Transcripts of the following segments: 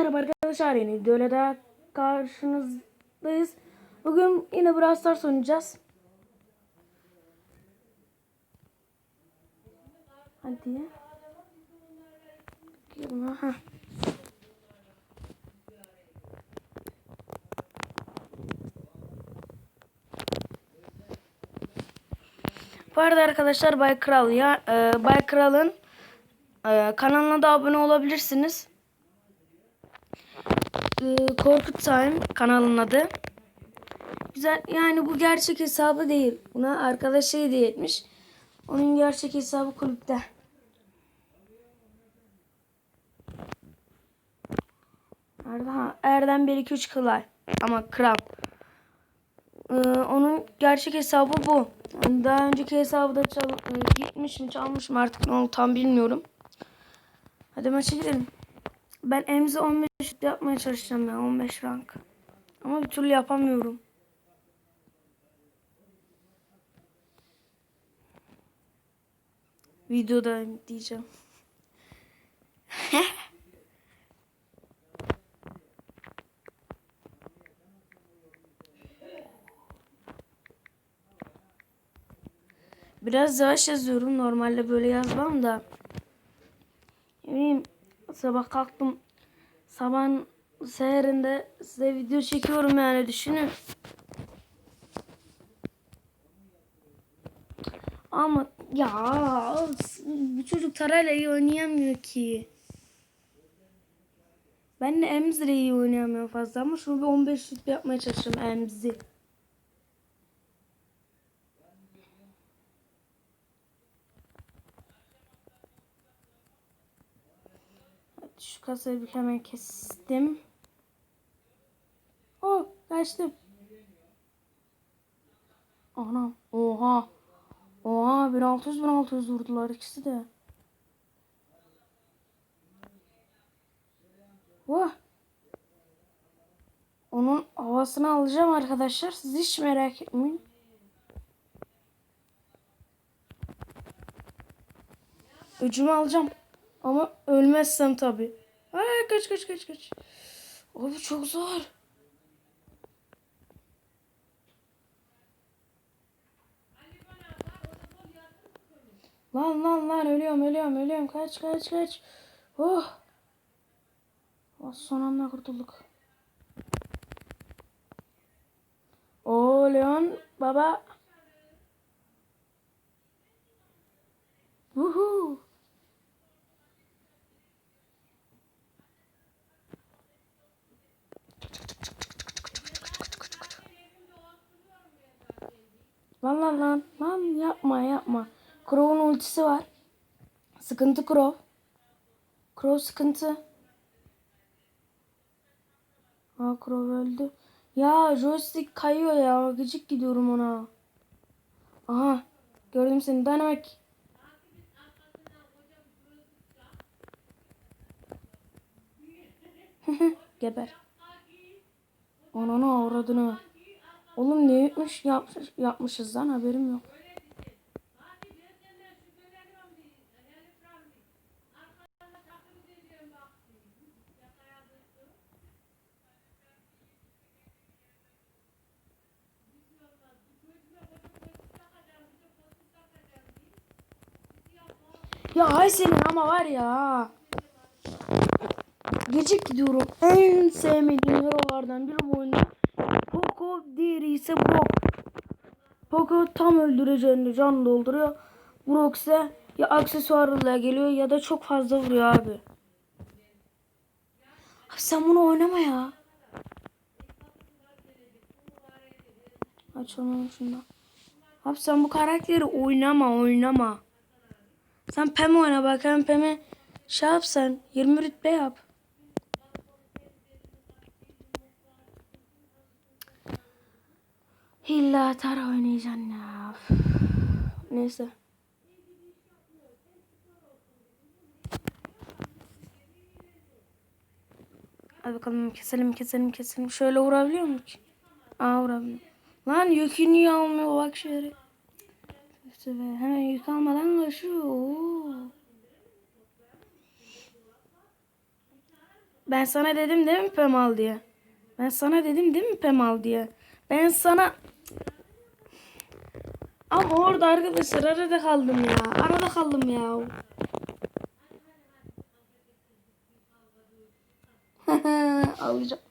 Merhaba arkadaşlar yeni videoyla da karşınızdayız. Bugün yine Brawl Stars oynayacağız. Hadi. Bakayım, aha. Bu arada arkadaşlar Bay Kral ya e, Bay Kral'ın e, kanalına da abone olabilirsiniz. E, Korkut Time kanalının adı. Güzel yani bu gerçek hesabı değil. Buna arkadaşı hediye etmiş. Onun gerçek hesabı kulüpte. Nerede? Ha, Erdem 1 2 3 Kılay. Ama kral. Ee, onun gerçek hesabı bu. Daha önceki hesabı da çal e, gitmiş mi çalmış mı artık ne oldu tam bilmiyorum. Hadi maça gidelim. Ben Emzi 15 yapmaya çalışacağım ya 15 rank. Ama bir türlü yapamıyorum. Videoda diyeceğim. Biraz yavaş yazıyorum. Normalde böyle yazmam da. Ne sabah kalktım. Sabahın seherinde size video çekiyorum yani düşünün. Ama ya bu çocuk Tarayla iyi oynayamıyor ki. Ben de Emzi'yle iyi oynayamıyorum fazla ama şunu bir 15 rütbe yapmaya çalışıyorum Emzi. Şu kasayı bir hemen kestim. Oh kaçtım. Anam oha. Oha 1600 1600 vurdular ikisi de. Oh. Onun havasını alacağım arkadaşlar. Siz hiç merak etmeyin. Öcümü alacağım. Ama ölmezsem tabi. Ay kaç kaç kaç kaç. Abi çok zor. Lan lan lan ölüyorum ölüyorum ölüyorum. Kaç kaç kaç. Oh. Oh son anda kurtulduk. O Leon baba. Woohoo. Lan lan lan lan yapma yapma. Crow'un ultisi var. Sıkıntı Crow. Crow sıkıntı. Ha Crow öldü. Ya joystick kayıyor ya. Gıcık gidiyorum ona. Aha. Gördüm seni. Dynamite. Geber. Ananı avradını. Oğlum ne yapmış, yapmış yapmışız lan haberim yok. Ya hay senin ama var ya. Gecik gidiyorum. En sevmediğim hero'lardan biri bu oyunda. Poco diğeri ise Brock. Poco tam öldüreceğinde can dolduruyor. Brock ise ya aksesuarla geliyor ya da çok fazla vuruyor abi. Abi sen bunu oynama ya. Açalım şundan. Abi sen bu karakteri oynama oynama. Sen Pem oyna bak hem Pem'e şey yap sen 20 rütbe yap. İlla Tara oynayacaksın ya. Neyse. Hadi bakalım keselim keselim keselim. Şöyle vurabiliyor mu ki? Aa vurabiliyor. Lan yükü niye almıyor bak şöyle. İşte be, hemen yük almadan kaçıyor. Ben sana dedim değil mi Pemal diye? Ben sana dedim değil mi Pemal diye? Ben sana... Ama orada arkadaşlar arada kaldım ya. Arada kaldım ya. Alacağım.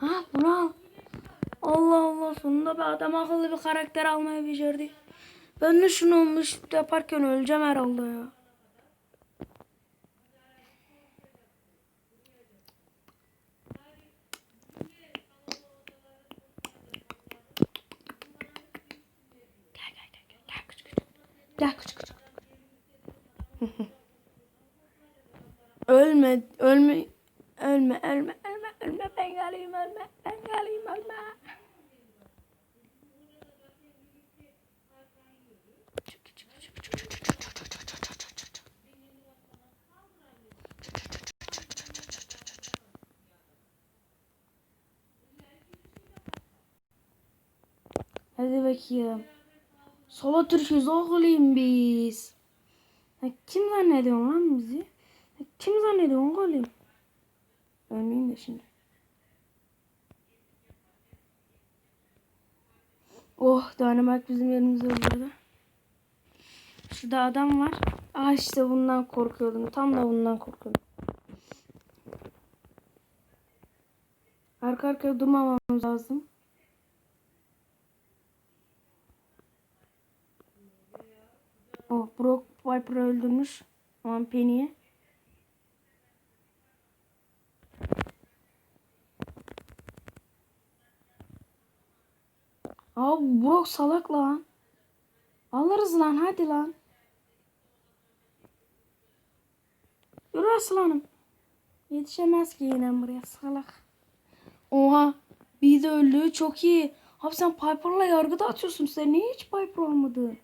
Ha bunu al. Allah Allah sonunda bir adam akıllı bir karakter almayı becerdi. Ben de şunu olmuş yaparken öleceğim herhalde ya. Gel gel gel gel gel küçük küçük. Gel küçük küçük. Ölme ölme ölme ölme ölme ölme ben geleyim ölme ben geleyim ölme. Hadi bakayım. Solo Türk'üz oğlum biz. Ha, kim zannediyor lan bizi? Kim zannediyor oğlum? Ölmeyeyim de şimdi. Oh Danimark bizim yerimize uğradı. Şurada adam var. Ah işte bundan korkuyordum. Tam da bundan korkuyordum. Arka arkaya durmamamız lazım. Oh Brock Viper'ı öldürmüş. Aman Penny'i. Brock salak lan. Alırız lan hadi lan. Yürü aslanım. Yetişemez ki yine buraya salak. Oha. Bir de öldü çok iyi. Abi sen Piper'la yargıda atıyorsun. Sen niye hiç Piper olmadın?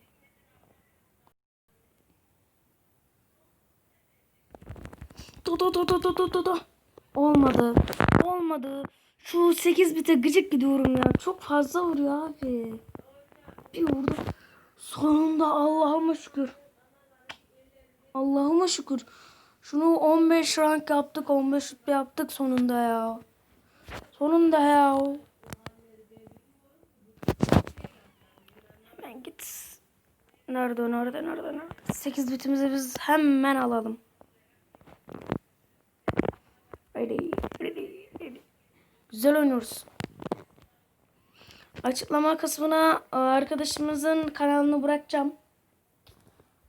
Do do do do do do do do. Olmadı. Olmadı. Şu 8 bite gıcık gidiyorum ya. Çok fazla vuruyor abi. Bir vurdu. Sonunda Allah'ıma şükür. Allah'ıma şükür. Şunu 15 rank yaptık. 15 rütbe yaptık sonunda ya. Sonunda ya. Hemen git. Nerede nerede nerede nerede? 8 bitimizi biz hemen alalım. Ready. Güzel oynuyoruz. Açıklama kısmına e, arkadaşımızın kanalını bırakacağım.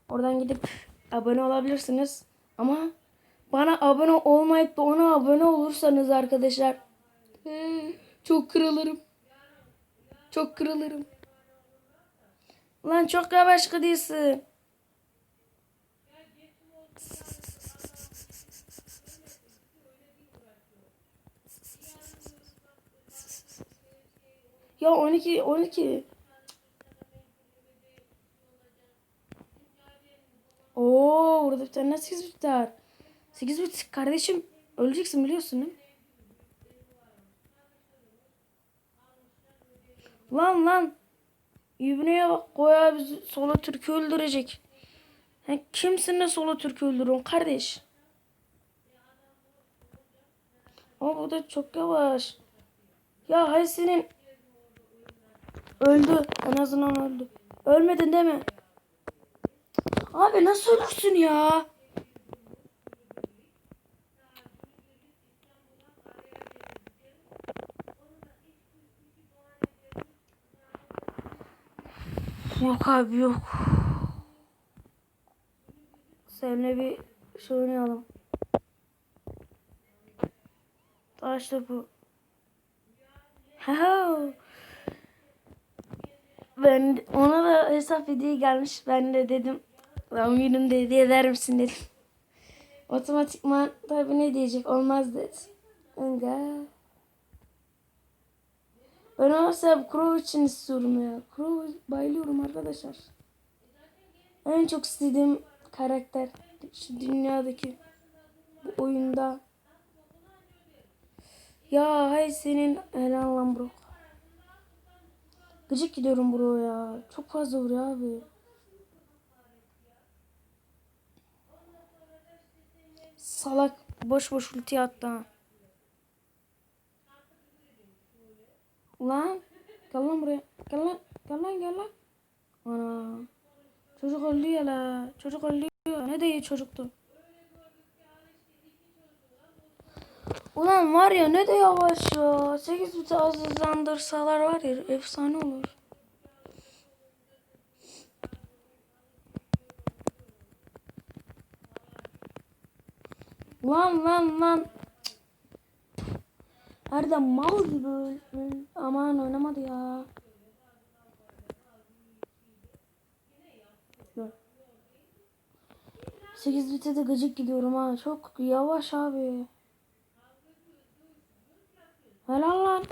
Oradan gidip abone olabilirsiniz. Ama bana abone olmayıp da ona abone olursanız arkadaşlar e, çok kırılırım. Çok kırılırım. Lan çok yavaş gidiyorsun. Ya 12 12. Oo, burada bir tane 8 bit var. 8 bit kardeşim öleceksin biliyorsun değil mi? Lan lan. İbneye bak koya bizi sola Türk'ü öldürecek. Sen kimsin de sola Türk'ü öldürüyorsun kardeş? Ama bu da çok yavaş. Ya hay senin Öldü. En azından öldü. Ölmedin değil mi? Abi nasıl ölürsün ya? Yok abi yok. Seninle bir şey oynayalım. Taş topu. Ha ben ona da hesap hediye gelmiş. Ben de dedim doğum günümde hediye eder misin dedim. Otomatikman tabi ne diyecek olmaz dedi. Enga. Ben olsa Crow için istiyorum ya. Crow bayılıyorum arkadaşlar. En çok istediğim karakter şu dünyadaki bu oyunda. Ya hay senin helal lan bro. Gıcık gidiyorum bro ya. Çok fazla vuruyor abi. Salak boş boş ulti attı ha. Lan gel lan buraya. Gel lan. Gel lan gel lan. Ana. Çocuk öldü ya la. Çocuk öldü. Ne de çocuktu. Ulan var ya ne de yavaş ya. 8 biti az hızlandırsalar var ya efsane olur. Lan lan lan. Erdem mal gibi Aman oynamadı ya. Dur. 8 bite de gıcık gidiyorum ha. Çok yavaş abi. Helal lan.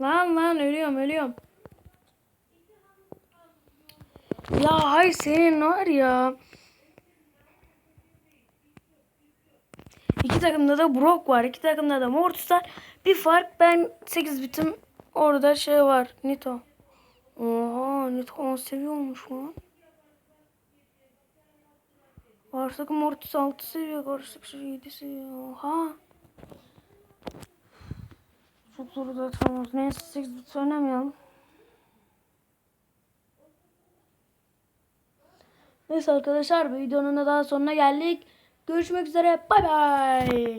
Lan lan ölüyorum ölüyorum. Ya hay senin var ya. İki takımda da Brock var. iki takımda da Mortis var. Bir fark ben 8 bitim orada şey var. Nito. Oha Nito 10 seviye olmuş lan. Takım Mortis 6 seviye. Takım 7 seviye. Oha. Çok zor da tamam. Neyse 8 bit oynamayalım. Neyse arkadaşlar videonun da daha sonuna geldik. Görüşmek üzere. Bay bay.